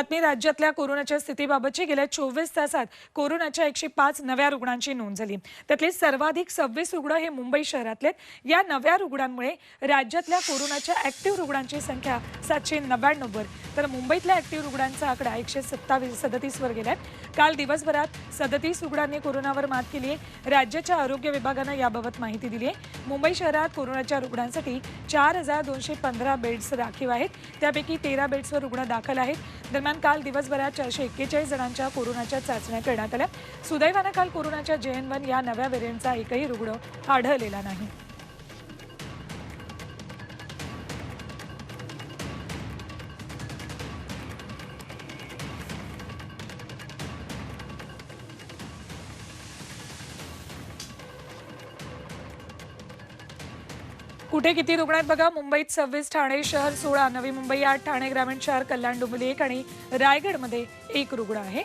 बातमी राज्यातल्या कोरोनाच्या स्थितीबाबतची गेल्या चोवीस तासात कोरोनाच्या एकशे पाच नव्या रुग्णांची नोंद झाली. त्यातले सर्वाधिक सव्वीस रुग्ण हे मुंबई शहरातले या नव्या रुग्णांमुळे राज्यातल्या कोरोनाच्या ऍक्टिव्ह रुग्णांची संख्या सातशे नव्याण्णववर. तर मुंबईतल्या ऍक्टिव्ह रुग्णांचा आकडा एकशे सत्तावीस सदतीसवर गेलाय. काल दिवसभरात सदतीस रुग्णांनी कोरोनावर मात केली आहे. राज्याच्या आरोग्य विभागानं याबाबत माहिती दिली आहे. मुंबई शहरात कोरोनाच्या रुग्णांसाठी चार हजार दोनशे पंधरा बेड्स राखीव आहेत. त्यापैकी तेरा बेड्सवर रुग्ण दाखल आहेत. दरम्यान काल दिवसभरात चारशे एक्केचाळीस जणांच्या कोरोनाच्या चाचण्या करण्यात आल्या. सुदैवानं काल कोरोनाच्या जे एन वन या नव्या व्हेरियंटचा एकही रुग्ण आढळलेला नाही. कुठे किती रुग्ण आहेत बघा मुंबईत सव्वीस ठाणे शहर सोळा नवी मुंबई आठ ठाणे ग्रामीण शहर कल्याण डोंबिवली एक आणि रायगडमध्ये एक रुग्ण आहे.